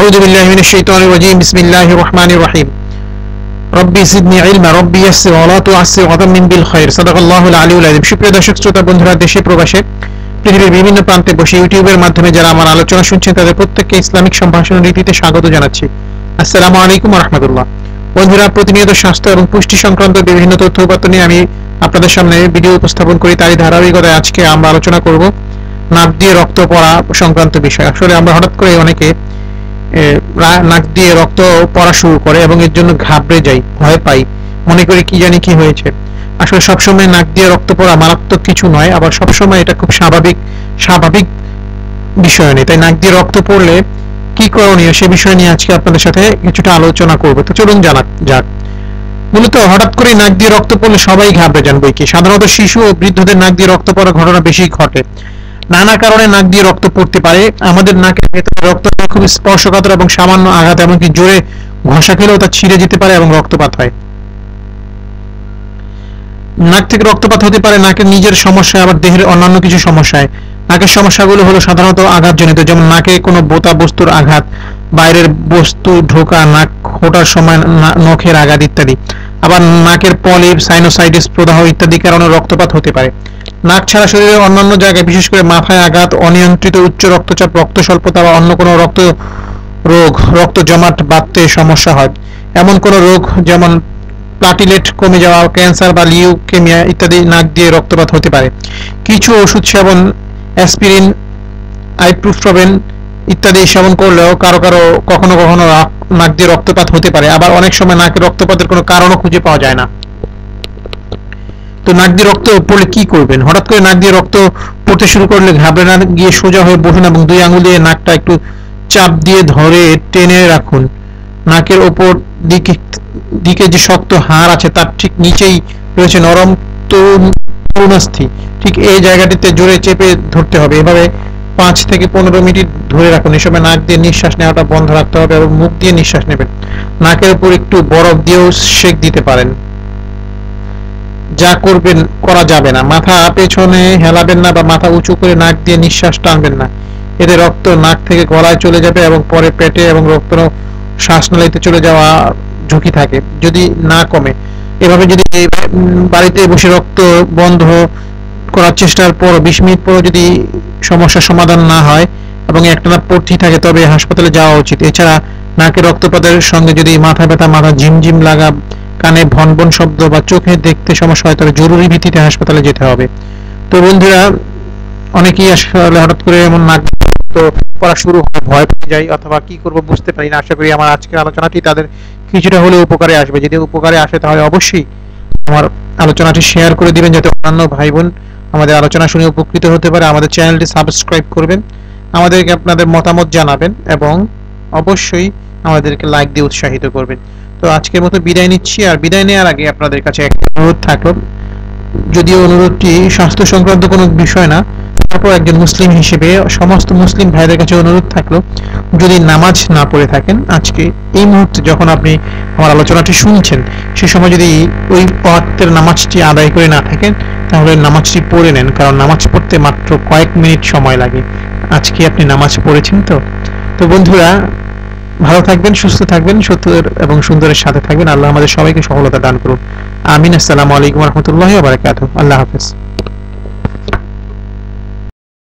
أعوذ بالله من الشيطان الرجيم بسم الله الرحمن الرحيم ربي زدني علما ربي يسر ولا تعسر وتمم بالخير صدق الله العلي العظيم সুপ্রিয় দর্শক শ্রোতা বন্ধুরা দেশে প্রবাসে পৃথিবীর বিভিন্ন প্রান্তে বসে ইউটিউবের মাধ্যমে যারা আমার আলোচনা শুনছেন তাদের প্রত্যেককে ইসলামিক সম্ভাষণ রীতিতে স্বাগত জানাচ্ছি আসসালামু আলাইকুম রহমতুল্লাহ বন্ধুরা প্রতিনিয়ত স্বাস্থ্য এবং পুষ্টি সংক্রান্ত বিভিন্ন তথ্য উপাত্ত নিয়ে আমি আপনাদের সামনে ভিডিও উপস্থাপন করি তারই ধারাবাহিকতায় আজকে আমরা আলোচনা করব নাক দিয়ে রক্ত পড়া সংক্রান্ত বিষয় আসলে আমরা হঠাৎ করে অনেকে এ, রা- নাক দিয়ে রক্ত পড়া শুরু করে এবং এর জন্য ঘাবড়ে যাই, ভয় পাই। মনে করি কি জানি কি হয়েছে। আসলে সবসময় নাক দিয়ে রক্ত পড়া মারাত্মক কিছু নয়, আবার সবসময় এটা খুব স্বাভাবিক স্বাভাবিক বিষয় নেই তাই নাক দিয়ে রক্ত পড়লে কি করণীয় সে বিষয় নিয়ে আজকে আপনাদের সাথে কিছুটা আলোচনা করব। তো চলুন জানা, যাক। মূলত হঠাৎ করে নাক দিয়ে রক্ত পড়লে সবাই ঘাবড়ে যান বই কি সাধারণত শিশু ও বৃদ্ধদের নাক দিয়ে রক্ত পড়ার ঘটনা বেশি ঘটে। নানা কারণে নাক দিয়ে রক্ত পড়তে পারে। আমাদের নাকের ভেতরে রক্ত খুব স্পর্শকাতর এবং সামান্য আঘাত, এমনকি জোরে ঘষা খেলেও তা ছিঁড়ে যেতে পারে এবং রক্তপাত হয়। নাক থেকে রক্তপাত হতে পারে নাকের নিজের সমস্যা আবার দেহের অন্যান্য কিছু সমস্যায়। নাকের সমস্যাগুলো হলো সাধারণত আঘাতজনিত, যেমন নাকে কোনো বোতা বস্তুর আঘাত, বাইরের বস্তু ঢোকা, নাক খোটার সময় নখের আঘাত ইত্যাদি। আবার নাকের পলিপ সাইনোসাইটিস প্রদাহ ইত্যাদি কারণে রক্তপাত হতে পারে। নাক ছাড়া শরীরের অন্যান্য জায়গায়, বিশেষ করে মাথায় আঘাত, অনিয়ন্ত্রিত উচ্চ রক্তচাপ, রক্ত স্বল্পতা বা অন্য কোনো রক্ত রোগ, রক্ত জমাট বাঁধতে সমস্যা হয়। এমন কোনো রোগ যেমন প্লাটিলেট কমে যাওয়া ক্যান্সার বা লিউকেমিয়া ইত্যাদি নাক দিয়ে রক্তপাত হতে পারে। কিছু ওষুধ সেবন অ্যাসপিরিন আইপ্রুফ্রোবেন ইত্যাদি সেবন করলেও কারও কারও কখনো কখনো নাক দিয়ে রক্তপাত হতে পারে। আবার অনেক সময় নাকে রক্তপাতের কোনো কারণও খুঁজে পাওয়া যায় না। তো নাক দিয়ে রক্ত পড়লে কি করবেন? হঠাৎ করে নাক দিয়ে রক্ত পড়তে শুরু করলে ঘাবড়ে না গিয়ে সোজা হয়ে বসুন এবং দুই আঙুল দিয়ে নাকটা একটু চাপ দিয়ে ধরে টেনে রাখুন। নাকের ওপর দিকে দিকে যে শক্ত হাড় আছে তার ঠিক নিচেই রয়েছে নরম তরুণ, তরুণাস্থি। ঠিক এই জায়গাটিতে জোরে চেপে ধরতে হবে। এভাবে পাঁচ থেকে পনেরো মিনিট ধরে রাখুন। এই সময় নাক দিয়ে নিঃশ্বাস নেওয়াটা বন্ধ রাখতে হবে এবং মুখ দিয়ে নিঃশ্বাস নেবেন। নাকের উপর একটু বরফ দিয়েও সেক দিতে পারেন। যা করবেন, করা যাবে না। মাথা পেছনে হেলাবেন না বা মাথা উঁচু করে নাক দিয়ে নিঃশ্বাস টানবেন না। এতে রক্ত নাক থেকে গলায় চলে যাবে এবং পরে পেটে এবং রক্ত শ্বাসনালীতে চলে যাওয়া ঝুঁকি থাকে। যদি না কমে। এভাবে যদি বাড়িতে বসে রক্ত বন্ধ করার চেষ্টার পর বিশ মিনিট পর যদি সমস্যার সমাধান না হয় এবং একটানা পড়তেই থাকে, তবে হাসপাতালে যাওয়া উচিত। এছাড়া নাকে রক্তপাতের সঙ্গে যদি মাথা ব্যথা, মাথা ঝিমঝিম লাগা, কানে ভন শব্দ বা চোখে দেখতে সমস্যা হয়, তবে জরুরি ভিত্তিতে হাসপাতালে যেতে হবে। তো বন্ধুরা, অনেকেই আসলে হঠাৎ করে এমন নাক তো পড়া শুরু হয়, ভয় পেয়ে যায় অথবা কি করব বুঝতে পারি না। আশা করি আমার আজকের আলোচনাটি তাদের কিছুটা হলেও উপকারে আসবে। যদি উপকারে আসে, তাহলে অবশ্যই আমার আলোচনাটি শেয়ার করে দিবেন, যাতে অন্যান্য ভাই বোন আমাদের আলোচনা শুনে উপকৃত হতে পারে, আমাদের চ্যানেলটি সাবস্ক্রাইব করবেন, আমাদেরকে আপনাদের মতামত জানাবেন এবং অবশ্যই আমাদেরকে লাইক দিয়ে উৎসাহিত করবেন। তো আজকের মতো বিদায় নিচ্ছি আর বিদায় নেওয়ার আগে আপনাদের কাছে একটা অনুরোধ থাকল। যদিও অনুরোধটি স্বাস্থ্য সংক্রান্ত কোনো বিষয় না তারপর একজন মুসলিম হিসেবে সমস্ত মুসলিম ভাইদের কাছে অনুরোধ থাকল, যদি নামাজ না পড়ে থাকেন, আজকে এই মুহূর্তে যখন আপনি আমার আলোচনাটি শুনছেন, সে সময় যদি ওই ওয়াক্তের নামাজটি আদায় করে না থাকেন, তাহলে নামাজটি পড়ে নেন, কারণ নামাজ পড়তে মাত্র কয়েক মিনিট সময় লাগে। আজকে আপনি নামাজ পড়েছেন তো? তো বন্ধুরা, ভালো থাকবেন, সুস্থ থাকবেন সত্যের এবং সুন্দরের সাথে থাকবেন। আল্লাহ আমাদের সবাইকে সফলতা দান করুন। আমিন। আসসালামু আলাইকুম রহমতুল্লাহ বারাকাতুহ। আল্লাহ হাফেজ।